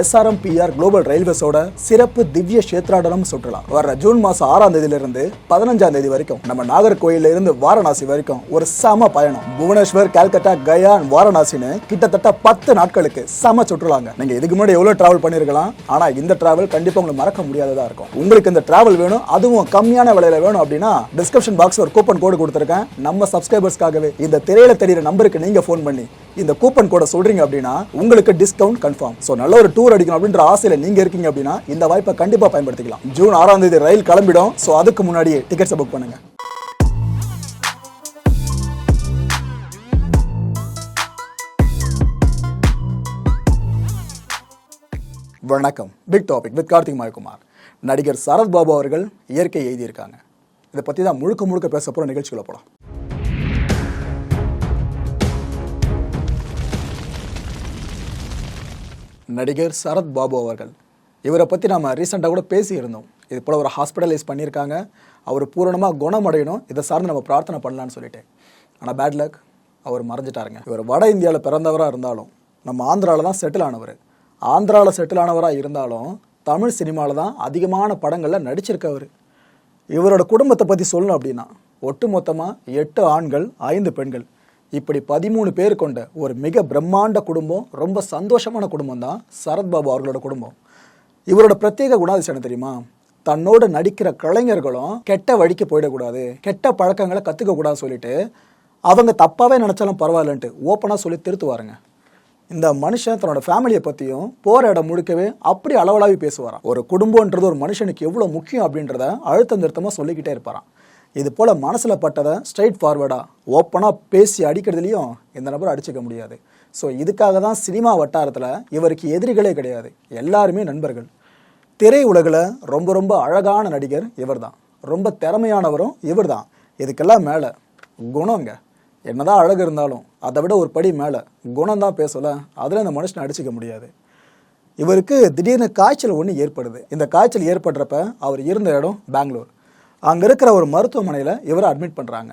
SRMPR global ரயில்வேஸோட சிறப்பு திவ்ய கஷேத்ராடனம் சுற்றுலா. வர ஜூன் மாசம் ஆறாம் தேதியிலிருந்து பதினஞ்சாம் தேதி வரைக்கும் நம்ம நாகர்கோயில்ல இருந்து வாரணாசி வரைக்கும் ஒரு சம பயணம். புவனேஸ்வர் கல்கட்டா கயா வாரணாசின்னு கிட்டத்தட்ட பத்து நாட்களுக்கு சம சுற்றுலாங்க. நீங்க இதுக்கு முன்னாடி எவ்வளவு டிராவல் பண்ணிருக்கலாம் ஆனா இந்த டிராவல் கண்டிப்பா உங்களுக்கு மறக்க முடியாததா இருக்கும். உங்களுக்கு இந்த டிராவல் வேணும் அதுவும் கம்மியான விலையில வேணும் அப்படின்னா டிஸ்கிரிப்ஷன் பாக்ஸ் ஒரு கூப்பன் கோடு கொடுத்துருக்கேன். நம்ம சப்ஸ்கிரைபர்ஸ்க்காகவே இந்த திரையில தெரியுற நம்பருக்கு நீங்க ஃபோன் பண்ணி இந்த கூப்பன் கோட சொல்றீங்க அப்படின்னா உங்களுக்கு டிஸ்கவுண்ட் கன்ஃபார்ம் ஸோ நல்ல ஒரு டூர் அடிக்கணும் அப்படின்ற ஆசையில நீங்க இருக்கீங்க அப்படின்னா இந்த வாய்ப்பை கண்டிப்பா பயன்படுத்திக்கலாம். ஜூன் ஆறாம் தேதி ரயில் கிளம்பிடும். ஸோ அதுக்கு முன்னாடியே டிக்கெட்ஸை புக் பண்ணுங்க. வணக்கம். Big topic with Karthik Mayakumar. நடிகர் சரத் பாபு அவர்கள் இயற்கை எழுதியிருக்காங்க. இதை பற்றி தான் முழுக்க முழுக்க பேச போகிற நிகழ்ச்சிகளை போகலாம் நடிகர் சரத் பாபு அவர்கள். இவரை பற்றி நம்ம ரீசெண்டாக கூட பேசியிருந்தோம். இது போல் ஒரு ஹாஸ்பிட்டலைஸ் பண்ணியிருக்காங்க. அவர் பூரணமாக குணமடையணும். இதை சார்ந்து நம்ம பிரார்த்தனை பண்ணலான்னு சொல்லிட்டு. ஆனால் பேட் லக் அவர் மறைஞ்சிட்டாருங்க. இவர் வட இந்தியாவில் பிறந்தவராக இருந்தாலும் நம்ம ஆந்திராவில் தான் செட்டில் ஆனவர். ஆந்திராவில் செட்டில் ஆனவராக இருந்தாலும் தமிழ் சினிமாவில் தான் அதிகமான படங்களில் நடிச்சிருக்கவர். இவரோட குடும்பத்தை பற்றி சொல்லணும் அப்படின்னா ஒட்டுமொத்தமாக எட்டு ஆண்கள் ஐந்து பெண்கள். இப்படி பதிமூணு பேர் கொண்ட ஒரு மிக பிரம்மாண்ட குடும்பம் ரொம்ப சந்தோஷமான குடும்பம் தான் சரத்பாபு அவர்களோட குடும்பம். இவரோட பிரத்யேக குணாதிசயம் தெரியுமா? தன்னோட நடிக்கிற கலைஞர்களும் கெட்ட வழிக்கு போயிடக்கூடாது கெட்ட பழக்கங்களை கற்றுக்க கூடாது சொல்லிட்டு அவங்க தப்பாகவே நினச்சாலும் பரவாயில்லன்ட்டு ஓப்பனாக சொல்லி திருத்துவாருங்க. இந்த மனுஷன் தன்னோட ஃபேமிலியை பற்றியும் போகிற இடம் முழுக்கவே அப்படி அளவலாவி பேசுவாராம். ஒரு குடும்பம்ன்றது ஒரு மனுஷனுக்கு எவ்வளோ முக்கியம் அப்படின்றத அழுத்தம் திருத்தமாக சொல்லிக்கிட்டே இருப்பாரான் இது போல் மனசில் பட்டதை ஸ்ட்ரைட் ஃபார்வர்டாக ஓப்பனாக பேசி அடிக்கிறதுலையும் இந்த நபர் அடிச்சுக்க முடியாது. ஸோ இதுக்காக தான் சினிமா வட்டாரத்தில் இவருக்கு எதிரிகளே கிடையாது. எல்லாருமே நண்பர்கள். திரை உலகில் ரொம்ப ரொம்ப அழகான நடிகர் இவர்தான். ரொம்ப திறமையானவரும் இவர்தான். இதுக்கெல்லாம் மேலே குணங்க. என்னதான் அழகு இருந்தாலும் அதை விட ஒரு படி மேலே குணம் தான் பேசல அதில் இந்த மனுஷனை அடிச்சிக்க முடியாது. இவருக்கு திடீர்னு காய்ச்சல் ஒன்று ஏற்படுது. இந்த காய்ச்சல் ஏற்படுறப்ப அவர் இருந்த இடம் பெங்களூர். அங்கே இருக்கிற ஒரு மருத்துவமனையில் இவரை அட்மிட் பண்ணுறாங்க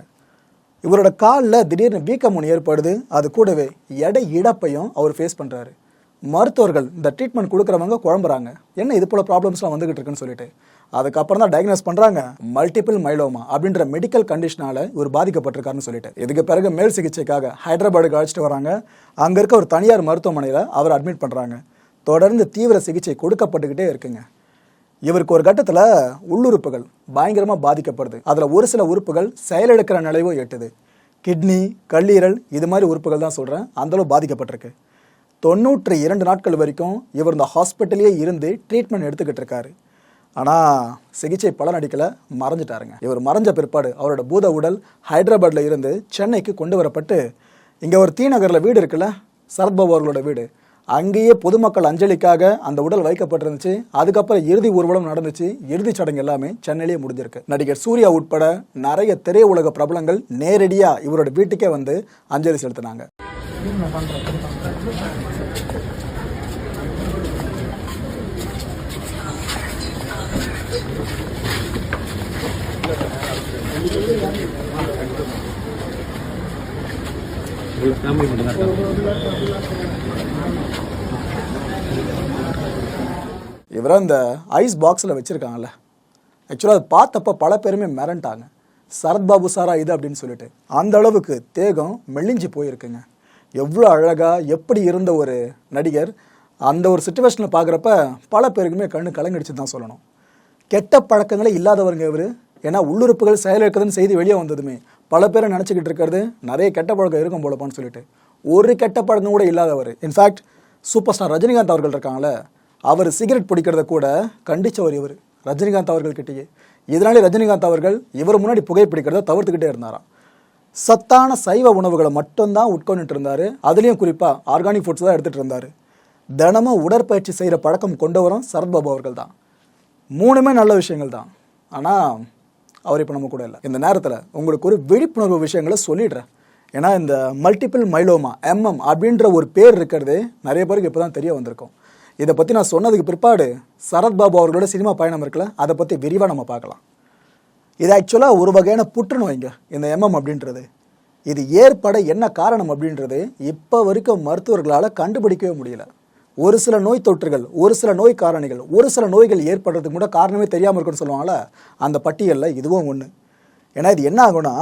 இவரோட காலில் திடீர்னு வீக்கம் ஒன்று ஏற்படுது. அது கூடவே எடை இழப்பையும் அவர் ஃபேஸ் பண்ணுறாரு மருத்துவர்கள் இந்த ட்ரீட்மெண்ட் கொடுக்குறவங்க குழம்புறாங்க. என்ன இது போல ப்ராப்ளம்ஸ்லாம் வந்துகிட்டு இருக்குன்னு சொல்லிட்டு. அதுக்கப்புறம் தான் டயக்னோஸ் பண்ணுறாங்க மல்டிபிள் மைலோமா அப்படின்ற மெடிக்கல் கண்டிஷனால இவர் பாதிக்கப்பட்டிருக்காருன்னு சொல்லிட்டு. இதுக்கு பிறகு மேல் சிகிச்சைக்காக ஹைதராபாடுக்கு அழைச்சிட்டு வராங்க. அங்கே இருக்க ஒரு தனியார் மருத்துவமனையில் அவர் அட்மிட் பண்ணுறாங்க தொடர்ந்து தீவிர சிகிச்சை கொடுக்கப்பட்டுக்கிட்டே இருக்குங்க. இவருக்கு ஒரு கட்டத்தில் உள்ளுறுப்புகள் பயங்கரமாக பாதிக்கப்படுது. அதில் ஒரு சில உறுப்புகள் செயலிழக்கிற நிலைவோ எட்டுது. கிட்னி கல்லீரல் இது மாதிரி உறுப்புகள் தான் சொல்கிறேன் அந்தளவு பாதிக்கப்பட்டிருக்கு. தொண்ணூற்றி இரண்டு நாட்கள் வரைக்கும் இவர் இந்த ஹாஸ்பிட்டலே இருந்து ட்ரீட்மெண்ட் எடுத்துக்கிட்டு இருக்காரு. ஆனால் சிகிச்சை பலன் அடிக்கல மறைஞ்சிட்டாருங்க. இவர் மறைஞ்ச பிற்பாடு அவரோட பூத உடல் ஹைதராபாத்தில் இருந்து சென்னைக்கு கொண்டு வரப்பட்டு இங்கே ஒரு தீநகரில் வீடு இருக்குல்ல சரத்பாபு அவர்களோட வீடு. அங்கேயே பொதுமக்கள் அஞ்சலிக்காக அந்த உடல் வைக்கப்பட்டிருந்துச்சு. அதுக்கப்புறம் இறுதி ஊர்வலம் நடந்துச்சு. இறுதிச் சடங்கு எல்லாமே சென்னையிலேயே முடிஞ்சிருக்கு. நடிகர் சூர்யா உட்பட நிறைய திரையுலக பிரபலங்கள் நேரடியாக இவரோட வீட்டுக்கே வந்து அஞ்சலி செலுத்தினாங்க. ஃபேமிலி மட்டும் தான் இருக்காங்க இவரை இந்த ஐஸ் பாக்ஸில் வச்சுருக்காங்கல்ல. ஆக்சுவலாக அது பார்த்தப்ப பல பேருமே மிரண்டாங்க. சரத்பாபு சாரா இது அப்படின்னு சொல்லிட்டு. அந்த அளவுக்கு தேகம் மெலிஞ்சு போயிருக்குங்க. எவ்வளோ அழகாக எப்படி இருந்த ஒரு நடிகர். அந்த ஒரு சுச்சுவேஷனில் பார்க்குறப்ப பல பேருக்குமே கண்ணு கலங்கடிச்சு தான் சொல்லணும். கெட்ட பழக்கங்களே இல்லாதவருங்க இவர். ஏன்னா உள்ளுறுப்புகள் செயலிழக்குதுன்னு செய்தி வெளியே வந்ததுமே. பல பேரை நினச்சிக்கிட்டு இருக்கிறது நிறைய கெட்ட பழக்கம் இருக்கும் போலப்பான்னு சொல்லிட்டு. ஒரு கெட்ட பழக்கம் கூட இல்லாதவர். இன்ஃபேக்ட் சூப்பர் ஸ்டார் ரஜினிகாந்த் அவர்கள் இருக்காங்களே அவர் சிகரெட் பிடிக்கிறத கூட கண்டிச்சவர் இவர். ரஜினிகாந்த் அவர்கள்கிட்டயே. இதனாலே ரஜினிகாந்த் அவர்கள் இவர் முன்னாடி புகைப்பிடிக்கிறத தவிர்த்துக்கிட்டே இருந்தாராம். சத்தான சைவ உணவுகளை மட்டும்தான் உட்கொண்டுட்டு இருந்தார் அதுலேயும் குறிப்பாக ஆர்கானிக் ஃபுட்ஸ் தான் எடுத்துகிட்டு இருந்தார் தினமும் உடற்பயிற்சி செய்கிற பழக்கம் கொண்டவரும் சரத்பாபு அவர்கள் தான் மூணுமே நல்ல விஷயங்கள் தான் ஆனால் அவர் இப்போ நம்ம கூட இல்லை. இந்த நேரத்தில் உங்களுக்கு ஒரு விழிப்புணர்வு விஷயங்களை சொல்லிடுறேன். ஏன்னா இந்த மல்டிபிள் மைலோமா எம்எம் அப்படின்ற ஒரு பேர் இருக்கிறது நிறைய பேருக்கு இப்போ தான் தெரிய வந்திருக்கும். இதை பற்றி நான் சொன்னதுக்கு பிற்பாடு சரத்பாபு அவர்களோட சினிமா பயணம் இருக்குல்ல அதை பற்றி விரிவாக நம்ம பார்க்கலாம். இது ஆக்சுவலாக ஒரு வகையான புற்றுநோய்ங்க இந்த எம்எம் அப்படின்றது. இது ஏற்பட என்ன காரணம் அப்படின்றது இப்போ வரைக்கும் மருத்துவர்களால் கண்டுபிடிக்கவே முடியல. ஒரு சில நோய் தொற்றுகள் ஒரு சில நோய் காரணிகள் ஒரு சில நோய்கள் ஏற்படுறதுக்கு கூட காரணமே தெரியாமல் இருக்குன்னு சொல்லுவாங்கல்ல அந்த பட்டியலில் இதுவும் ஒன்று ஏன்னா இது என்ன ஆகும்னா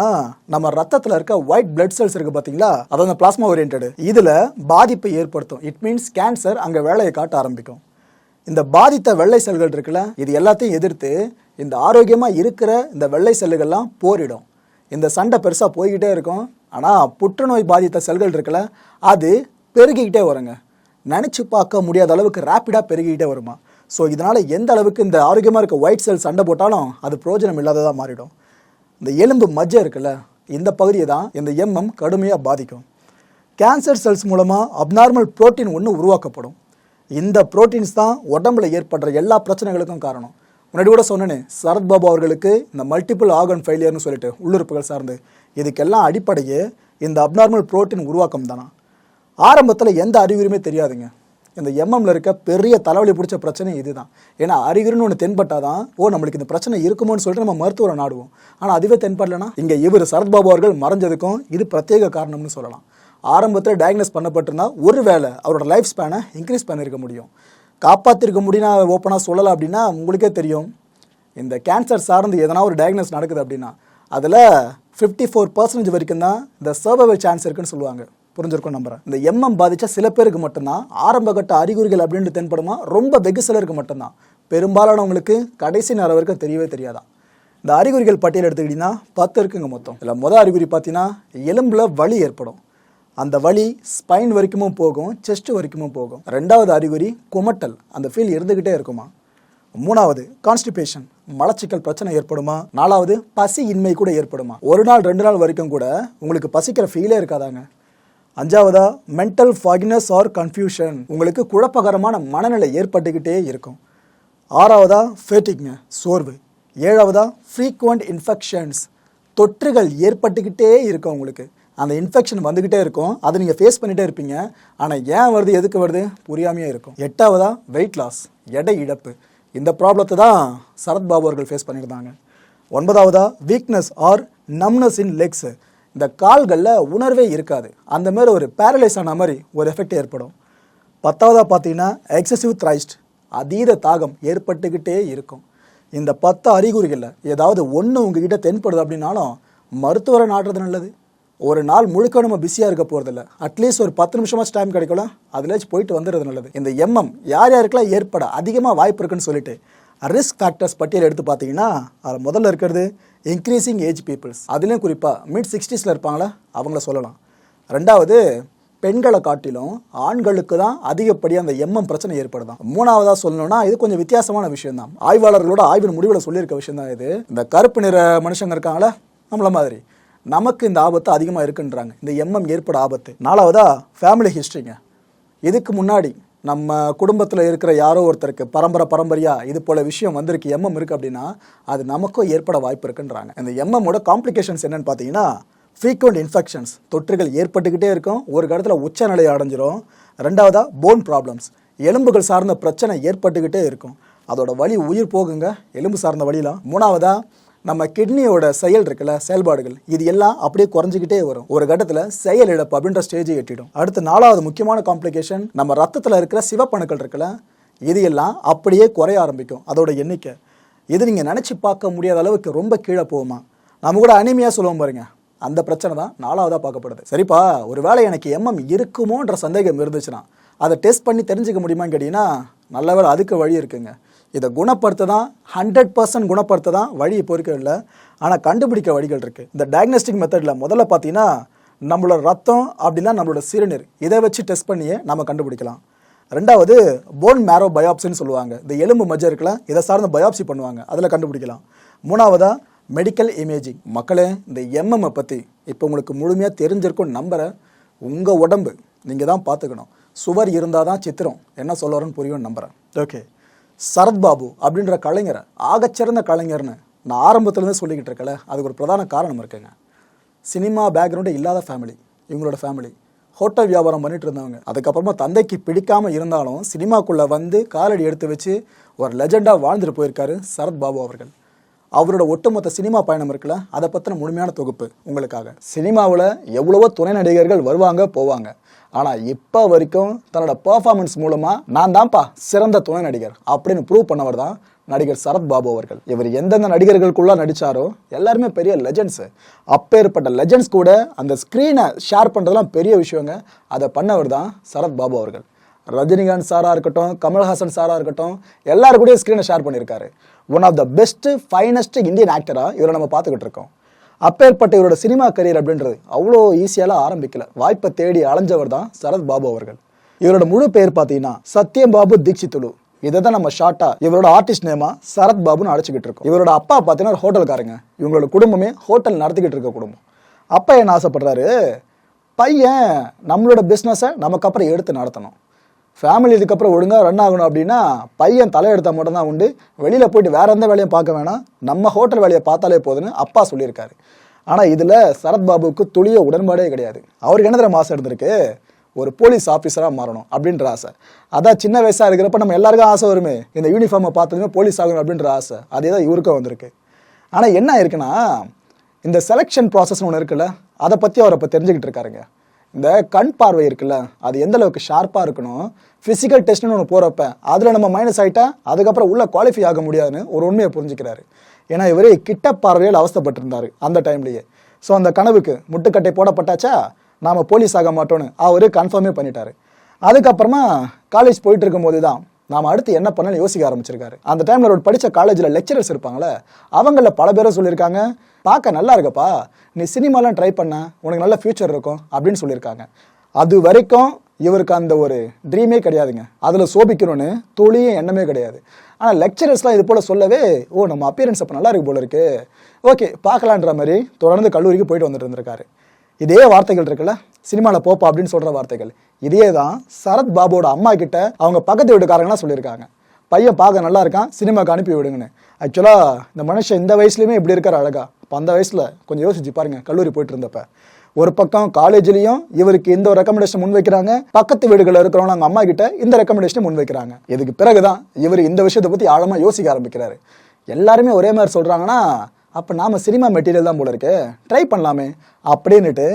நம்ம ரத்தத்தில் இருக்க ஒயிட் பிளட் செல்ஸ் இருக்கு பார்த்தீங்களா அதாவது பிளாஸ்மா ஓரியன்ட் இதில் பாதிப்பை ஏற்படுத்தும். இட் மீன்ஸ் கேன்சர் அங்கே வேலையை காட்ட ஆரம்பிக்கும். இந்த பாதித்த வெள்ளை செல்கள் இருக்குல்ல இது எல்லாத்தையும் எதிர்த்து இந்த ஆரோக்கியமாக இருக்கிற இந்த வெள்ளை செல்லுகள்லாம் போரிடும். இந்த சண்டை பெருசாக போய்கிட்டே இருக்கும். ஆனால் புற்றுநோய் பாதித்த செல்கள் இருக்குல்ல அது பெருகிக்கிட்டே வருங்க. நினச்சி பார்க்க முடியாத அளவுக்கு ரேப்பிடாக பெருகிக்கிட்டே வருமா? ஸோ இதனால் எந்த அளவுக்கு இந்த ஆரோக்கியமாக இருக்க ஒயிட் செல் சண்டை போட்டாலும் அது பிரயோஜனம் இல்லாததாக மாறிடும். இந்த எலும்பு மஜ்ஜை இருக்குல்ல இந்த பகுதியை தான் இந்த எம்எம் கடுமையாக பாதிக்கும். கேன்சர் செல்ஸ் மூலமாக அப்நார்மல் புரோட்டீன் ஒன்று உருவாக்கப்படும். இந்த புரோட்டீன்ஸ் தான் உடம்புல ஏற்படுற எல்லா பிரச்சனைகளுக்கும் காரணம். முன்னாடி கூட சொன்னேனே சரத்பாபு அவர்களுக்கு இந்த மல்டிபிள் ஆர்கன் ஃபெயிலியர்னு சொல்லிட்டு உள்ளுறுப்புகள் சார்ந்து. இதுக்கெல்லாம் அடிப்படையே இந்த அப்நார்மல் புரோட்டீன் உருவாக்கம் தானா? ஆரம்பத்தில் எந்த அறிகுறியுமே தெரியாதுங்க. இந்த எம்எம்ல இருக்க பெரிய தலைவலி பிடிச்ச பிரச்சனை இதுதான். ஏன்னா அறிகுறின்னு ஒன்று தென்பட்டாதான் ஓ நம்மளுக்கு இந்த பிரச்சனை இருக்குமோன்னு சொல்லிட்டு நம்ம மருத்துவரை நாடுவோம். ஆனால் அதுவே தென்படலைன்னா இங்கே இவர் சரத்பாபு அவர்கள் மறைஞ்சதுக்கும் இது பிரத்யேக காரணம்னு சொல்லலாம். ஆரம்பத்தில் டயக்னோஸ் பண்ணப்பட்டிருந்தா ஒருவேளை அவரோட லைஃப் ஸ்பேனை இன்க்ரீஸ் பண்ணியிருக்க முடியும். காப்பாற்றிருக்க முடியும் ஓப்பனாக சொல்லலை அப்படின்னா உங்களுக்கே தெரியும். இந்த கேன்சர் சார்ந்து எதனா ஒரு டயக்னோஸ் நடக்குது அப்படின்னா அதில் ஃபிஃப்டி ஃபோர் பர்சன்டேஜ் வரைக்கும் தான் இந்த சர்வைவல் சான்ஸ் இருக்குன்னு சொல்லுவாங்க. புரிஞ்சிருக்கும் நம்புறேன். இந்த எம்எம் பாதிச்சா சில பேருக்கு மட்டும்தான் ஆரம்பகட்ட அறிகுறிகள் அப்படின்ட்டு தென்படுமா ரொம்ப வெகு சிலருக்கு மட்டும்தான். பெரும்பாலானவங்களுக்கு கடைசி நேரம் வரைக்கும் தெரியவே தெரியாதான். இந்த அறிகுறிகள் பட்டியல் எடுத்துக்கிட்டிங்கன்னா பத்து இருக்குங்க மொத்தம். இதில் மொதல் அறிகுறி பார்த்தீங்கன்னா எலும்பில் வலி ஏற்படும். அந்த வலி ஸ்பைன் வரைக்குமும் போகும் செஸ்ட் வரைக்குமும் போகும். ரெண்டாவது அறிகுறி குமட்டல். அந்த ஃபீல் இருந்துக்கிட்டே இருக்குமா? மூணாவது கான்ஸ்டிபேஷன் மலச்சிக்கல் பிரச்சனை ஏற்படுமா? நாலாவது பசி இன்மை கூட ஏற்படுமா? ஒரு நாள் ரெண்டு நாள் வரைக்கும் கூட உங்களுக்கு பசிக்கிற ஃபீலே இருக்காதாங்க. அஞ்சாவதா மென்டல் ஃபாகினஸ் ஆர் கன்ஃபியூஷன் உங்களுக்கு குழப்பகரமான மனநிலை ஏற்பட்டுக்கிட்டே இருக்கும். ஆறாவதா ஃபேட்டிக்ங்க சோர்வு. ஏழாவதா ஃப்ரீக்குவெண்ட் இன்ஃபெக்ஷன்ஸ் தொற்றுகள் ஏற்பட்டுக்கிட்டே இருக்கும் உங்களுக்கு. அந்த இன்ஃபெக்ஷன் வந்துக்கிட்டே இருக்கும். அதை நீங்கள் ஃபேஸ் பண்ணிகிட்டே இருப்பீங்க. ஆனால் ஏன் வருது எதுக்கு வருது? புரியாமையே இருக்கும். எட்டாவதா வெயிட் லாஸ் எடை இழப்பு. இந்த ப்ராப்ளத்தை தான் சரத்பாபு அவர்கள் ஃபேஸ் பண்ணியிருந்தாங்க. ஒன்பதாவதா weakness or numbness in legs இந்த கால்களில் உணர்வே இருக்காது. அந்த மாதிரி ஒரு பேரலைஸ் ஆன மாதிரி ஒரு எஃபெக்ட் ஏற்படும். பத்தாவதாக பார்த்தீங்கன்னா எக்ஸசிவ் த்ரைஸ்ட் அதீத தாகம் ஏற்பட்டுக்கிட்டே இருக்கும். இந்த பத்து அறிகுறிகளில் ஏதாவது ஒன்று உங்ககிட்ட தென்படுது அப்படின்னாலும் மருத்துவரை நாடுறது நல்லது. ஒரு நாள் முழுக்க நம்ம பிஸியாக இருக்க போகிறதில்ல அட்லீஸ்ட் ஒரு பத்து நிமிஷமாச்சு டைம் கிடைக்கல அதுலேயாச்சும் போயிட்டு வந்துடுறது நல்லது. இந்த எம்எம் யார் யாருக்கெல்லாம் ஏற்பட அதிகமாக வாய்ப்பு இருக்குன்னு சொல்லிட்டு ரிஸ்க் ஃபேக்டர்ஸ் பட்டியல் எடுத்து பார்த்தீங்கன்னா அதில் முதல்ல இருக்கிறது இன்க்ரீசிங் ஏஜ் பீப்புள்ஸ் அதுலேயும் குறிப்பாக மிட் சிக்ஸ்டீஸில் இருப்பாங்களா? அவங்கள சொல்லலாம். ரெண்டாவது பெண்களை காட்டிலும் ஆண்களுக்கு தான் அதிகப்படியாக அந்த எம்எம் பிரச்சனை ஏற்படுதான். மூணாவதாக சொல்லணும்னா இது கொஞ்சம் வித்தியாசமான விஷயம் தான் ஆய்வாளர்களோட ஆய்வின் முடிவில் சொல்லியிருக்க விஷயம் தான் இது. இந்த கருப்பு நிற மனுஷங்க இருக்காங்களா? நம்மள மாதிரி. நமக்கு இந்த ஆபத்து அதிகமாக இருக்குன்றாங்க. இந்த எம்எம் ஏற்பட ஆபத்து. நாலாவதாக ஃபேமிலி ஹிஸ்ட்ரிங்க இதுக்கு முன்னாடி நம்ம குடும்பத்தில் இருக்கிற யாரோ ஒருத்தருக்கு பரம்பரை பரம்பரையாக இது போல விஷயம் வந்திருக்கு எம்எம் இருக்குது அப்படின்னா அது நமக்கும் ஏற்பட வாய்ப்பு இருக்குன்றாங்க. இந்த எம்எம்மோட காம்ப்ளிகேஷன்ஸ் என்னென்னு பார்த்தீங்கன்னா ஃப்ரீக்வெண்ட் இன்ஃபெக்ஷன்ஸ் தொற்றுகள் ஏற்பட்டுக்கிட்டே இருக்கும் ஒரு இடத்துல உச்சநிலை அடைஞ்சிரும். ரெண்டாவதாக போன் ப்ராப்ளம்ஸ் எலும்புகள் சார்ந்த பிரச்சனை ஏற்பட்டுக்கிட்டே இருக்கும். அதோட வலி உயிர் போகுங்க எலும்பு சார்ந்த வழியெலாம் மூணாவதாக நம்ம கிட்னியோட செயல் இருக்குல்ல செயல்பாடுகள் இது எல்லாம் அப்படியே குறைஞ்சிக்கிட்டே வரும். ஒரு கட்டத்தில் செயல் இழப்பு அப்படின்ற ஸ்டேஜை எட்டிடும். அடுத்து நாலாவது முக்கியமான காம்ப்ளிகேஷன் நம்ம ரத்தத்தில் இருக்கிற சிவப்பணுக்கள் இருக்குல்ல இது எல்லாம் அப்படியே குறைய ஆரம்பிக்கும். அதோட எண்ணிக்கை. இது நீங்கள் நினச்சி பார்க்க முடியாத அளவுக்கு ரொம்ப கீழே போகுமா? நம்ம கூட அனிமையாக சொல்லுவோம் பாருங்க. அந்த பிரச்சனை தான் நாலாவதாக பார்க்கப்படுது. சரிப்பா ஒரு வேளை எனக்கு எம்எம் இருக்குமோன்ற சந்தேகம் இருந்துச்சுன்னா அதை டெஸ்ட் பண்ணி தெரிஞ்சுக்க முடியுமான்னு கேட்டிங்கன்னா நல்ல வேலை அதுக்கு வழி இருக்குங்க. இதை குணப்படுத்த தான் ஹண்ட்ரட் பர்சன்ட் குணப்படுத்த தான் வழி இப்போ இருக்க இல்லை. ஆனால் கண்டுபிடிக்க வழிகள் இருக்குது இந்த டயக்னோஸ்டிக் மெத்தடில் முதல்ல பார்த்தீங்கன்னா நம்மளோட ரத்தம் அப்படின்னா நம்மளோட சிறுநீர். இதை வச்சு டெஸ்ட் பண்ணியே நம்ம கண்டுபிடிக்கலாம். ரெண்டாவது போன் மேரோ பயாப்சின்னு சொல்லுவாங்க. இந்த எலும்பு மஜ்ஜை இருக்குல்ல இதை சார்ந்த பயாப்சி பண்ணுவாங்க. அதில் கண்டுபிடிக்கலாம். மூணாவதாக மெடிக்கல் இமேஜிங் மக்களே இந்த எம்எம்ஐ பற்றி இப்போ உங்களுக்கு முழுமையாக தெரிஞ்சிருக்கும் நம்புகிறேன் உங்கள் உடம்பு நீங்கள் தான் பார்த்துக்கணும். சுவர் இருந்தால் தான் சித்திரம். என்ன சொல்ல புரியும் நம்புகிறேன் ஓகே சரத்பாபு அப்படின்ற கலைஞரை ஆகச்சிறந்த கலைஞர்னு நான் ஆரம்பத்துலேருந்து சொல்லிக்கிட்டு இருக்கல அதுக்கு ஒரு பிரதான காரணம் இருக்குங்க. சினிமா பேக்ரவுண்டு இல்லாத ஃபேமிலி இவங்களோட ஃபேமிலி ஹோட்டல் வியாபாரம் பண்ணிட்டு இருந்தவங்க. அதுக்கப்புறமா தந்தைக்கு பிடிக்காமல் இருந்தாலும் சினிமாக்குள்ளே வந்து காலடி எடுத்து வச்சு ஒரு லெஜெண்டாக வாழ்ந்துட்டு போயிருக்காரு சரத் பாபு அவர்கள். அவரோட ஒட்டுமொத்த சினிமா பயணம் இருக்குல்ல அதை பற்றின முழுமையான தொகுப்பு உங்களுக்காக. சினிமாவில் எவ்வளவோ துணை நடிகர்கள் வருவாங்க போவாங்க. ஆனால் இப்போ வரைக்கும் தன்னோட பெர்ஃபார்மன்ஸ் மூலமாக நான் தான்ப்பா சிறந்த துணை நடிகர் அப்படின்னு ப்ரூவ் பண்ணவர் தான் நடிகர் சரத் பாபு அவர்கள். இவர் எந்தெந்த நடிகர்களுக்குள்ளே நடித்தாரோ எல்லாருமே பெரிய லெஜெண்ட்ஸ் அப்பேற்பட்ட லெஜண்ட்ஸ் கூட அந்த ஸ்க்ரீனை ஷேர் பண்ணுறதுலாம் பெரிய விஷயங்க. அதை பண்ணவர் தான் சரத் பாபு அவர்கள். ரஜினிகாந்த் சாராக இருக்கட்டும் கமல்ஹாசன் சாராக இருக்கட்டும் எல்லாரு கூடயும் ஸ்க்ரீனை ஷேர் பண்ணியிருக்காரு. One of the best finest Indian ஆக்டராக இவரை நம்ம பார்த்துக்கிட்டு இருக்கோம். அப்பேற்பட்ட இவரோட சினிமா கரியர் அப்படின்றது அவ்வளோ ஈஸியாலாம் ஆரம்பிக்கல. வாய்ப்பை தேடி அலைஞ்சவர் தான் சரத் பாபு அவர்கள். இவரோட முழு பேர் பார்த்தீங்கன்னா சத்யம் பாபு தீக்ஷித்துலு இதை தான் நம்ம ஷார்ட்டா இவரோட ஆர்டிஸ்ட் நேமா சரத் பாபுன்னு அழைச்சிக்கிட்டு இருக்கோம். இவரோட அப்பா பார்த்தீங்கன்னா ஒரு ஹோட்டல்காரங்க இவங்களோட குடும்பமே ஹோட்டல் நடத்திக்கிட்டு இருக்க குடும்பம். அப்பா என்ன ஆசைப்படுறாரு? பையன் நம்மளோட பிஸ்னஸை நமக்கு அப்புறம் எடுத்து நடத்தணும். ஃபேமிலி இதுக்கப்புறம் ஒழுங்காக ரன் ஆகணும் அப்படின்னா பையன் தலையெடுத்தால் மட்டும்தான் உண்டு. வெளியில் போயிட்டு வேற எந்த வேலையும் பார்க்க வேணாம். நம்ம ஹோட்டல் வேலையை பார்த்தாலே போதுன்னு அப்பா சொல்லியிருக்காரு. ஆனால் இதில் சரத்பாபுவுக்கு துளிய உடன்பாடே கிடையாது. அவருக்கு என்ன தெரியுமா ஆசை இருந்திருக்கு? ஒரு போலீஸ் ஆஃபீஸராக மாறணும் அப்படின்ற ஆசை. அதான் சின்ன வயசாக இருக்கிறப்ப நம்ம எல்லாருக்கும் ஆசை வருமே. இந்த யூனிஃபார்மை பார்த்ததுமே போலீஸ் ஆகணும் அப்படின்ற ஆசை. அதே தான் இவருக்கும் வந்திருக்கு. ஆனால் என்ன இருக்குன்னா இந்த செலெக்ஷன் ப்ராசஸ்னு ஒன்று இருக்குல்ல அதை பற்றி அவர் இப்போ தெரிஞ்சுக்கிட்டு இருக்காருங்க. இந்த கண் பார்வை இருக்குல்ல அது எந்த அளவுக்கு ஷார்ப்பாக இருக்கணும்? ஃபிசிக்கல் டெஸ்ட்னு ஒன்று போகிறப்ப அதில் நம்ம மைனஸ் ஆகிட்டா அதுக்கப்புறம் உள்ளே குவாலிஃபை ஆக முடியாதுன்னு ஒரு உண்மையை புரிஞ்சுக்கிறாரு. ஏன்னா இவர் கிட்ட பார்வையில் அவஸ்தைப்பட்டிருந்தாரு அந்த டைம்லேயே ஸோ அந்த கனவுக்கு முட்டுக்கட்டை போடப்பட்டாச்சா? நாம் போலீஸ் ஆக மாட்டோன்னு அவர் கன்ஃபார்மே பண்ணிட்டாரு. அதுக்கப்புறமா காலேஜ் போயிட்டு இருக்கும்போது தான் நாம் அடுத்து என்ன பண்ணணும்னு யோசிக்க ஆரம்பிச்சிருக்காரு. அந்த டைம்ல அவர் படித்த காலேஜில் லெக்சரர்ஸ் இருப்பாங்களே அவங்கள பல பேரும் சொல்லியிருக்காங்க பார்க்க நல்லா இருக்கப்பா. நீ சினிமாலாம் ட்ரை பண்ண உனக்கு நல்ல ஃபியூச்சர் இருக்கும் அப்படின்னு சொல்லியிருக்காங்க. அது வரைக்கும் இவருக்கு அந்த ஒரு ட்ரீமே கிடையாதுங்க. அதில் சோபிக்கணும்னு துளியும் எண்ணமே கிடையாது. ஆனால் லெக்சரர்ஸ்லாம் இது போல் சொல்லவே ஓ நம்ம அப்பியரன்ஸ் அப்போ நல்லா இருக்கு போல இருக்கு. ஓகே பார்க்கலான்ற மாதிரி தொடர்ந்து கல்லூரிக்கு போயிட்டு வந்துட்டு இருந்திருக்காரு. இதே வார்த்தைகள் இருக்குல்ல சினிமாவில் போப்பா அப்படின்னு சொல்கிற வார்த்தைகள். இதே தான் சரத் பாபுவோட அம்மா கிட்ட அவங்க பக்கத்து வீட்டுக்காரங்களாம் சொல்லியிருக்காங்க. பையன் பார்க்க நல்லா இருக்கான் சினிமாக்கு அனுப்பி விடுங்கன்னு. ஆக்சுவலாக இந்த மனுஷன் இந்த வயசுலையுமே இப்படி இருக்கார் அழகா. இப்போ அந்த வயசில் கொஞ்சம் யோசிச்சு பாருங்க கல்லூரி போயிட்டு இருந்தப்ப ஒரு பக்கம் காலேஜ்லேயும் இவருக்கு இந்த ஒரு ரெக்கமெண்டேஷன் முன் வைக்கிறாங்க பக்கத்து வீடுகளில் இருக்கிறவங்க அவங்க அம்மா கிட்ட இந்த ரெக்கமெண்டேஷனை முன் வைக்கிறாங்க. இதுக்கு பிறகுதான் இவர் இந்த விஷயத்தை பற்றி ஆழமாக யோசிக்க ஆரம்பிக்கிறாரு. எல்லாருமே ஒரே மாதிரி சொல்கிறாங்கன்னா அப்போ நாம் சினிமா மெட்டீரியல் தான் போல இருக்கு ட்ரை பண்ணலாமே அப்படின்னுட்டு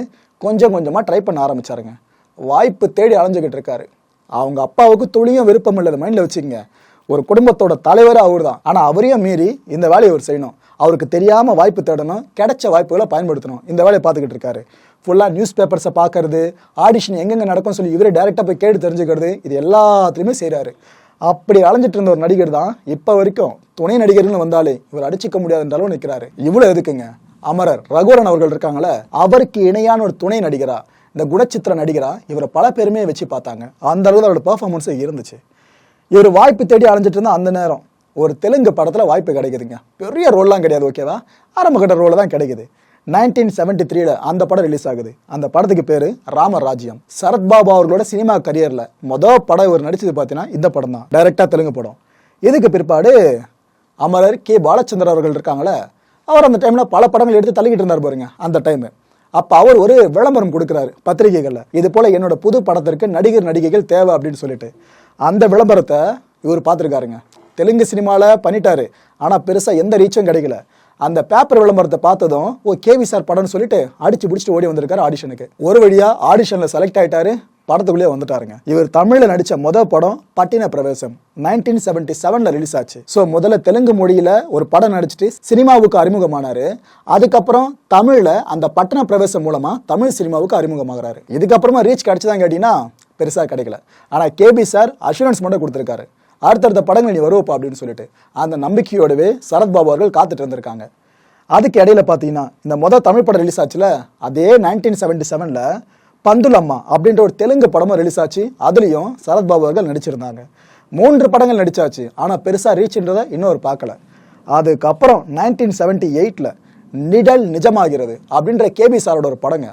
கொஞ்சம் கொஞ்சமாக ட்ரை பண்ண ஆரம்பிச்சாருங்க. வாய்ப்பு தேடி அலைஞ்சுக்கிட்டு இருக்காரு. அவங்க அப்பாவுக்கு துளியும் விருப்பம் இல்லை மைண்டில் வச்சுக்கோங்க. ஒரு குடும்பத்தோட தலைவர் அவர் தான் ஆனால் அவரையும் மீறி இந்த வேலையை அவர் செய்யணும். அவருக்கு தெரியாமல் வாய்ப்பு தேடணும் கிடைச்ச வாய்ப்புகளை பயன்படுத்தணும். இந்த வேலையை பார்த்துக்கிட்டு இருக்காரு. ஃபுல்லாக நியூஸ் பேப்பர்ஸை பார்க்கறது ஆடிஷன் எங்கெங்கே நடக்கும்னு சொல்லி இவரே டேரெக்டாக போய் கேட்டு தெரிஞ்சுக்கிறது இது எல்லாத்துலேயுமே செய்கிறாரு அப்படி அலைஞ்சிட்டு இருந்த ஒரு நடிகர் தான் இப்போ வரைக்கும் துணை நடிகர்னு வந்தாலே இவர் அடிச்சிக்க முடியாதுன்ற அளவு நிற்கிறாரு இவ்வளோ எதுக்குங்க? அமரர் ரகுவரன் அவர்கள் இருக்காங்களே அவருக்கு இணையான ஒரு துணை நடிகரா? இந்த குணச்சித்திர நடிகரா? இவரை பல பேருமே வச்சு பார்த்தாங்க. அந்த அளவு அவரோட பெர்ஃபார்மன்ஸே இருந்துச்சு. இவர் வாய்ப்பு தேடி அலைஞ்சிட்டு இருந்தா அந்த நேரம். ஒரு தெலுங்கு படத்தில் வாய்ப்பு கிடைக்குதுங்க. பெரிய ரோல்லாம் கிடையாது ஓகேவா ஆரம்பகட்ட ரோல் தான் கிடைக்குது. நைன்டீன் செவன்டி த்ரீல அந்த படம் ரிலீஸ் ஆகுது. அந்த படத்துக்கு பேர் ராமராஜ்யம். சரத்பாபு அவர்களோட சினிமா கரியரில் மொதல் படம் இவர் நடிச்சது பார்த்தீங்கன்னா இந்த படம் தான். டைரெக்டாக தெலுங்கு படம். இதுக்கு பிற்பாடு அமரர் கே. பாலச்சந்தர் அவர்கள் இருக்காங்களே அவர் அந்த டைமில் பல படங்கள் எடுத்து தள்ளிக்கிட்டு இருந்தார் பாருங்க அந்த டைமு அப்ப அவர் ஒரு விளம்பரம் கொடுக்குறாரு பத்திரிகைகள்ல. இது போல என்னோட புது படத்திற்கு நடிகர் நடிகைகள் தேவை அப்படின்னு சொல்லிட்டு. அந்த விளம்பரத்தை இவர் பார்த்துருக்காருங்க. தெலுங்கு சினிமாவில் பண்ணிட்டாரு. ஆனால் பெருசாக எந்த ரீச்சும் கிடைக்கல. அந்த பேப்பர் விளம்பரத்தை பார்த்ததும் ஓ கேவி சார் படம்னு சொல்லிட்டு அடிச்சு பிடிச்சிட்டு ஓடி வந்திருக்காரு ஆடிஷனுக்கு ஒரு வழியாக ஆடிஷனில் செலக்ட் ஆகிட்டாரு படத்துக்குள்ளே வந்துட்டாருங்க. இவர் தமிழில் நடித்த முதல் படம் பட்டின பிரவேசம் நைன்டீன் செவன்டி செவனில் ரிலீஸ் ஆச்சு. ஸோ முதல்ல தெலுங்கு மொழியில் ஒரு படம் நடிச்சிட்டு சினிமாவுக்கு அறிமுகமானார். அதுக்கப்புறம் தமிழில் அந்த பட்டண பிரவேசம் மூலமாக தமிழ் சினிமாவுக்கு அறிமுகமாகிறாரு. இதுக்கப்புறமா ரீச் கிடைச்சதான் கேட்டிங்கன்னா பெருசாக கிடைக்கல. ஆனால் கேபி சார் அஷூரன்ஸ் மட்டும் கொடுத்துருக்காரு. அடுத்தடுத்த படங்கள் நீ வருவப்பா அப்படின்னு சொல்லிட்டு. அந்த நம்பிக்கையோடவே சரத்பாபு அவர்கள் காத்துட்டு இருந்திருக்காங்க. அதுக்கு இடையில பார்த்தீங்கன்னா இந்த மொதல் தமிழ் படம் ரிலீஸ் ஆச்சுல அதே நைன்டீன் செவன்டி செவனில் பந்துலம்மா அப்படின்ற ஒரு தெலுங்கு படமும் ரிலீஸ் ஆச்சு. அதுலேயும் சரத்பாபு அவர்கள் நடிச்சிருந்தாங்க. மூன்று படங்கள் நடித்தாச்சு ஆனால் பெருசாக ரீச்ன்றதை இன்னொரு பார்க்கல. அதுக்கப்புறம் நைன்டீன் செவன்டி எயிட்டில் நிடல் நிஜமாகிறது அப்படின்ற கேபி சாரோட ஒரு படங்க.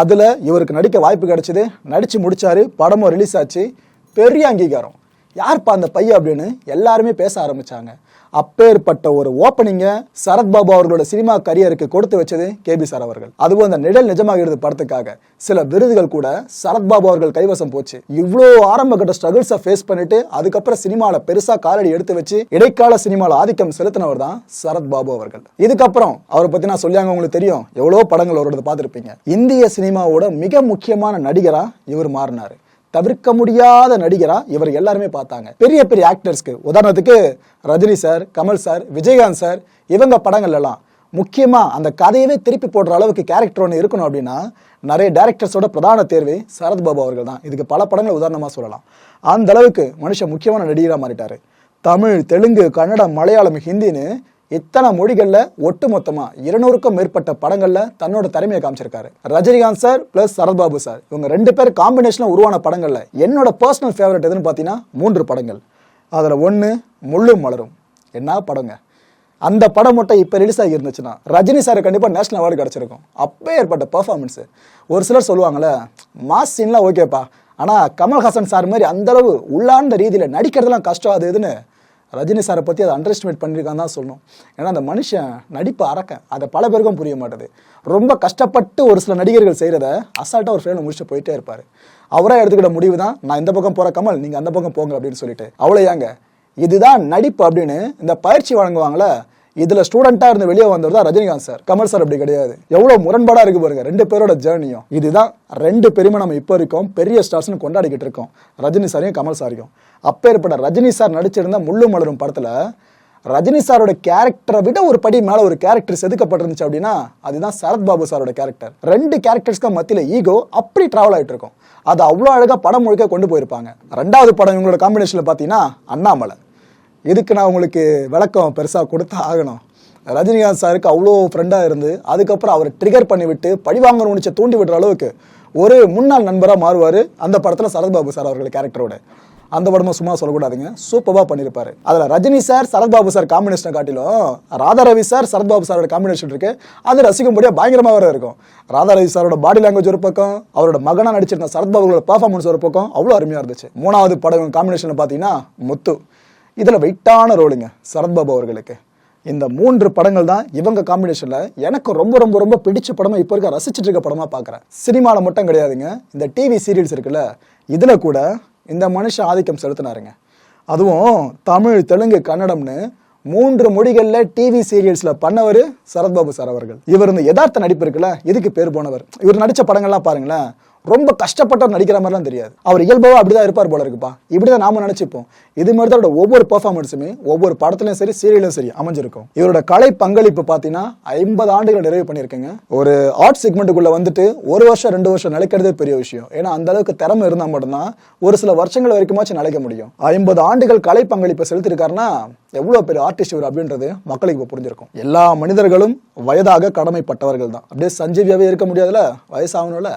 அதில் இவருக்கு நடிக்க வாய்ப்பு கிடைச்சிது. நடித்து முடித்தார் படமும் ரிலீஸ் ஆச்சு. பெரிய அங்கீகாரம். யார்ப்பா அந்த பையன் அப்படின்னு எல்லாருமே பேச ஆரம்பித்தாங்க அப்பேற்பட்ட ஒரு ஓப்பனிங்க சரத்பாபு அவர்களோட சினிமா கரியருக்கு கொடுத்து வச்சது கேபி சார் அவர்கள். அதுவும் அந்த நிழல் நிஜமாகிறது படத்துக்காக. சில விருதுகள் கூட சரத்பாபு அவர்கள் கைவசம் போச்சு. இவ்வளோ ஆரம்ப கட்ட ஸ்ட்ரகிள்ஸை ஃபேஸ் பண்ணிட்டு அதுக்கப்புறம் சினிமால பெருசா காலடி எடுத்து வச்சு இடைக்கால சினிமால ஆதிக்கம் செலுத்தினவர் தான் சரத்பாபு அவர்கள். இதுக்கப்புறம் அவரை பத்தி நான் சொல்லியாங்க உங்களுக்கு தெரியும். எவ்வளோ படங்கள் அவரோட பார்த்துருப்பீங்க. இந்திய சினிமாவோட மிக முக்கியமான நடிகரா இவர் மாறினாரு. தவிர்க்க முடியாத நடிகரா இவர் எல்லாருமே பார்த்தாங்க. பெரிய பெரிய ஆக்டர்ஸ்க்கு உதாரணத்துக்கு Rajini sir Kamal sir Vijayakanth sir இவங்க படங்கள் எல்லாம் அந்த கதையவே திருப்பி போடுற அளவுக்கு கேரக்டர் ஒன்று இருக்கணும் அப்படின்னா நிறைய டேரக்டர்ஸோட பிரதான தேர்வு சரத்பாபு அவர்கள் தான். இதுக்கு பல படங்கள் உதாரணமாக சொல்லலாம். அந்த அளவுக்கு மனுஷன் முக்கியமான நடிகராக மாறிட்டார். தமிழ் தெலுங்கு கன்னடம் மலையாளம் ஹிந்தின்னு இத்தனை மொழிகள்ல ஒட்டுமொத்தமா இருநூறுக்கும் மேற்பட்ட படங்கள்ல தன்னோட திறமையை காமிச்சிருக்காரு. Rajinikanth sir plus Sarathbabu sir. இவங்க ரெண்டு பேர் காம்பினேஷன்ல உருவான படங்கள்ல என்னோட பர்சனல் ஃபேவரட் எதுன்னு பார்த்தீங்கன்னா மூன்று படங்கள். அதுல ஒன்று முள்ளும் மலரும். என்ன படங்க? அந்த படம் மட்டும் இப்போ ரிலீஸ் ஆகி இருந்துச்சுன்னா ரஜினி சார் கண்டிப்பாக நேஷனல் அவார்டு கிடச்சிருக்கும். அப்போ ஏற்பட்ட பெர்ஃபார்மன்ஸு ஒரு சிலர் சொல்லுவாங்களே மாஸ் சீன்லாம் ஓகேப்பா ஆனால் கமல்ஹாசன் சார் மாதிரி அந்தளவு உள்ளார்ந்த ரீதியில் நடிக்கிறதுலாம் கஷ்டம் அது இதுன்னு ரஜினி சாரை பற்றி அதை அண்டர் எஸ்டிமேட் பண்ணியிருக்கான்னு தான் சொல்லணும். ஏன்னா அந்த மனுஷன் நடிப்பு அறக்க. அதை பல பேருக்கும் புரிய மாட்டுது. ரொம்ப கஷ்டப்பட்டு ஒரு சில நடிகர்கள் செய்கிறத அசால்ட்டாக ஒரு ஃப்ரேமில் முடிச்சுட்டு போயிட்டே இருப்பார். அவராக எடுத்துக்கிட்ட முடிவு தான் நான் இந்த பக்கம் போகிற கமல் நீங்கள் அந்த பக்கம் போங்க அப்படின்னு சொல்லிட்டு. அவ்வளோ ஏங்க. இதுதான் நடிப்பு அப்படின்னு இந்த பயிற்சி வழங்குவாங்களே இதுல ஸ்டூடெண்டா இருந்து வெளியே வந்தவர் தான் ரஜினிகாந்த் சார். கமல் சார் அப்படி கிடையாது. எவ்வளவு முரண்பாடா இருக்கு பாருங்க. ரெண்டு பேரோட ஜேர்னியும் இதுதான் ரெண்டு பெருமை நம்ம இப்போ இருக்கோம். பெரிய ஸ்டார்ஸ்னு கொண்டாடிக்கிட்டு இருக்கோம். ரஜினி சாரையும் கமல் சாரையும். அப்பேற்பட்ட ரஜினி சார் நடிச்சிருந்த முள்ளு மலரும் படத்துல ரஜினி சாரோட கேரக்டரை விட ஒரு படி மேல ஒரு கேரக்டர் செதுக்கப்பட்டிருந்துச்சு அப்படின்னா அதுதான் சரத்பாபு சாரோட கேரக்டர் ரெண்டு கேரக்டர்ஸ்க்கு மத்தியில ஈகோ அப்படி டிராவல் ஆயிட்டு இருக்கும். அது அவ்வளோ அழகா படம் முழுக்க கொண்டு போயிருப்பாங்க. ரெண்டாவது படம் இவங்களோட காம்பினேஷன்ல பார்த்தீங்கன்னா அண்ணாமலை. இதுக்கு நான் உங்களுக்கு விளக்கம் பெருசாக கொடுத்து ஆகணும்? ரஜினிகாந்த் சாருக்கு அவ்வளோ ஃப்ரெண்டாக இருந்து அதுக்கப்புறம் அவரை ட்ரிகர் பண்ணிவிட்டு பழிவாங்க உணிச்ச தூண்டி விடுற அளவுக்கு ஒரு முன்னாள் நண்பராக மாறுவார் அந்த படத்தில் சரத்பாபு சார் அவர்கள் கேரக்டரோட அந்த படமும் சும்மா சொல்லக்கூடாதுங்க. சூப்பராக பண்ணியிருப்பார். அதில் ரஜினி சார் சரத்பாபு சார் காம்பினேஷனை காட்டிலும் ராதா ரவி சார் சரத்பாபு சாரோட காம்பினேஷன் இருக்குது அது ரசிக்கும்படியாக பயங்கரமாக வேறு இருக்கும். ராதா ரவி சாரோட பாடி லாங்குவேஜ் ஒரு பக்கம் அவரோட மகனாக நடிச்சிருந்த சரத்பாபுவோட பர்ஃபார்மன்ஸ் ஒரு பக்கம் அவ்வளோ அருமையாக இருந்துச்சு. மூணாவது படம் காம்பினேஷனில் பார்த்தீங்கன்னா முத்து. இதில் வெயிட்டான ரோலுங்க சரத்பாபு அவர்களுக்கு. இந்த மூன்று படங்கள் தான் இவங்க காம்பினேஷனில் எனக்கு ரொம்ப ரொம்ப ரொம்ப பிடிச்ச படமாக இப்போ இருக்க ரசிச்சுட்டு இருக்க படமாக பார்க்குறேன் சினிமாவில் மட்டும் கிடையாதுங்க. இந்த டிவி சீரியல்ஸ் இருக்குல்ல இதில் கூட இந்த மனுஷன் ஆதிக்கம் செலுத்தினாருங்க. அதுவும் தமிழ் தெலுங்கு கன்னடம்னு மூன்று மொழிகளில் டிவி சீரியல்ஸில் பண்ணவர் சரத்பாபு சார் அவர்கள். இவர் இந்த யதார்த்த நடிப்பு இருக்குல்ல இதுக்கு பேர் போனவர். இவர் நடித்த படங்கள்லாம் பாருங்களேன் ரொம்ப கஷ்டப்பட்டவர் நடிக்கிற மாதிரிலாம் தெரியாது. அவர் இயல்பாக அப்படிதான் இருப்பார் போல இருக்குப்பா. இப்படிதான் நாம நினைச்சுப்போம். இது மாதிரி தான் ஒவ்வொரு பெர்ஃபார்மன்ஸுமே ஒவ்வொரு படத்துலையும் சரி சீரியலும் சரி அமைஞ்சிருக்கும். இவரோட கலை பங்களிப்பு பார்த்தீங்கன்னா ஐம்பது ஆண்டுகள் நிறைவு பண்ணியிருக்கேங்க. ஒரு ஆர்ட் செக்மெண்ட்டுக்குள்ள வந்துட்டு ஒரு வருஷம் ரெண்டு வருஷம் நிலைக்கிறதே பெரிய விஷயம். ஏன்னா அந்த அளவுக்கு திறமை இருந்தால் மட்டும்தான் ஒரு சில வருஷங்கள் வரைக்குமாச்சும் நிலைக்க முடியும். ஐம்பது ஆண்டுகள் கலை பங்களிப்பை செலுத்திருக்காருன்னா எவ்வளோ பெரிய ஆர்டிஸ்ட் இவர் அப்படின்றது மக்களுக்கு இப்போ புரிஞ்சிருக்கும். எல்லா மனிதர்களும் வயதாக கடமைப்பட்டவர்கள் தான். அப்படியே சஞ்சீவியாவே இருக்க முடியாதுல வயசாகணும்ல?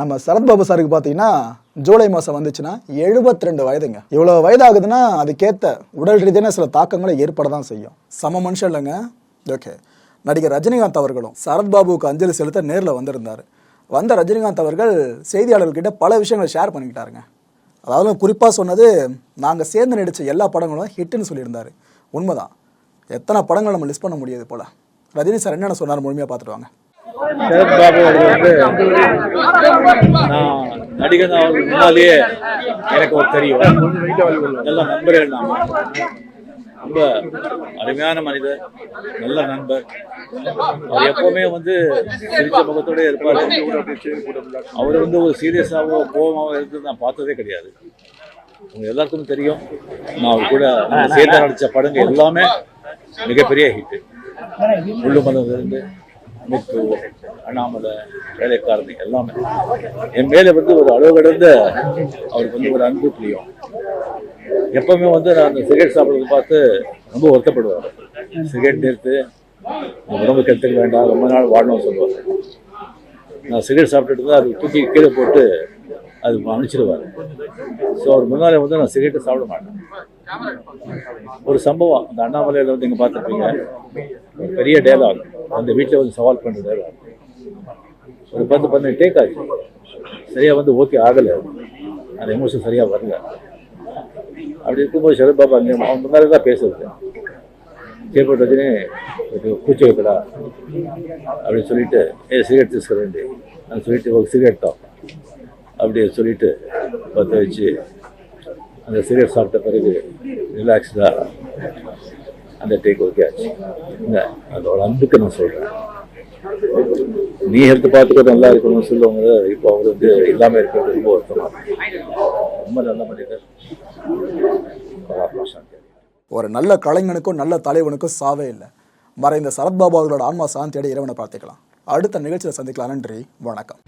நம்ம சரத்பாபு சாருக்கு பார்த்தீங்கன்னா ஜூலை மாதம் வந்துச்சுன்னா 72 ரெண்டு வயதுங்க. இவ்வளோ வயதாகுதுன்னா அதுக்கேற்ற உடல் ரீதியான சில தாக்கங்களை ஏற்பட தான் செய்யும். சம மனுஷன் இல்லைங்க. ஓகே நடிகர் ரஜினிகாந்த் அவர்களும் சரத்பாபுவுக்கு அஞ்சலி செலுத்த நேரில் வந்திருந்தார். வந்த ரஜினிகாந்த் அவர்கள் செய்தியாளர்கிட்ட பல விஷயங்களை ஷேர் பண்ணிக்கிட்டாருங்க. அதாவது குறிப்பாக சொன்னது நாங்கள் சேர்ந்து நடித்த எல்லா படங்களும் ஹிட்டுன்னு சொல்லியிருந்தார். உண்மைதான். எத்தனை படங்கள் நம்ம லிஸ்ட் பண்ண முடியாது போல்? ரஜினி சார் என்னென்ன சொன்னார் முழுமையாக பார்த்துட்டு வாங்க. சரத் பாபு அவர்கள் வந்து நான் நடிகர் அவர்கள் முன்னாலேயே எனக்கு ஒரு தெரியும். நல்ல நண்பர்கள் நாம. ரொம்ப அருமையான மனிதர் நல்ல நண்பர். அவர் எப்பவுமே வந்து சிரிச்ச முகத்தோட இருப்பார். அவர் வந்து ஒரு சீரியஸாகவோ கோபமாகவோ இருந்து நான் பார்த்ததே கிடையாது. உங்க எல்லாருக்கும் தெரியும். நான் அவர் கூட சேர்ந்து நடித்த படங்கள் எல்லாமே மிகப்பெரிய ஹிட்டு முள்ளு இருந்து முத்து அண்ணாமலை வேலைக்காரனி எல்லாமே. என் மேலே வந்து ஒரு அளவு கடந்த அவருக்கு வந்து ஒரு அன்பு பிரியம். எப்பவுமே வந்து நான் அந்த சிகரெட் சாப்பிட்றது பார்த்து ரொம்ப வருத்தப்படுவார். சிகரெட் நிறுத்து உடம்பு கெடுத்துக்க வேண்டாம் ரொம்ப நாள் வாழணும்னு சொல்லுவார். நான் சிகரெட் சாப்பிட்டுட்டு தான் அது தூக்கி கீழே போட்டு அது அனுப்பிச்சிடுவார் ஸோ அவர் முன்னாலே வந்து நான் சிகரெட்டை சாப்பிட மாட்டேன். ஒரு சம்பவம் அந்த அண்ணாமலையில் வந்து நீங்கள் பார்த்துருப்பீங்க. ஒரு பெரிய டேலாக் அந்த வீட்டில் வந்து சவால் பண்ணுறாரு. ஒரு பத்து பதினெட்டு டேக் ஆச்சு. சரியாக வந்து ஓகே ஆகலை. அந்த எமோஷன் சரியாக வரல. அப்படி இருக்கும்போது சரத் பாபா அங்கே அவங்க முன்னாலே தான் பேசுறது. கேப்பட் ரஜினி பூச்சி வைக்கடா அப்படின்னு சொல்லிட்டு ஏ சிகரெட் தீசுக்கிறேன் நான் சொல்லிட்டு ஒரு சிகரெட் தான் அப்படி சொல்லிட்டு பற்ற வச்சு அந்த சிகரெட் சாப்பிட்ட பிறகு ரிலாக்ஸ்டாக அந்த டேக் ஓகே ஆச்சு இந்த அதோட அன்புக்கு நான் சொல்கிறேன் நீ ஹெல்த் பார்த்துக்க நல்லா இருக்கணும்னு சொல்லுவாங்க. இப்போ அவர் வந்து இல்லாமல் இருக்கிறது ரொம்ப வருத்தமாக ரொம்ப நல்ல மனிதர். ஒரு நல்ல கலைஞனுக்கும் நல்ல தலைவனுக்கும் சாவே இல்லை. மறைந்த சரத்பாபு அவர்களோட ஆன்மா சாந்தியோட இறைவனை பார்த்துக்கலாம் அடுத்த நிகழ்ச்சியில் சந்திக்கலாம். நன்றி வணக்கம்.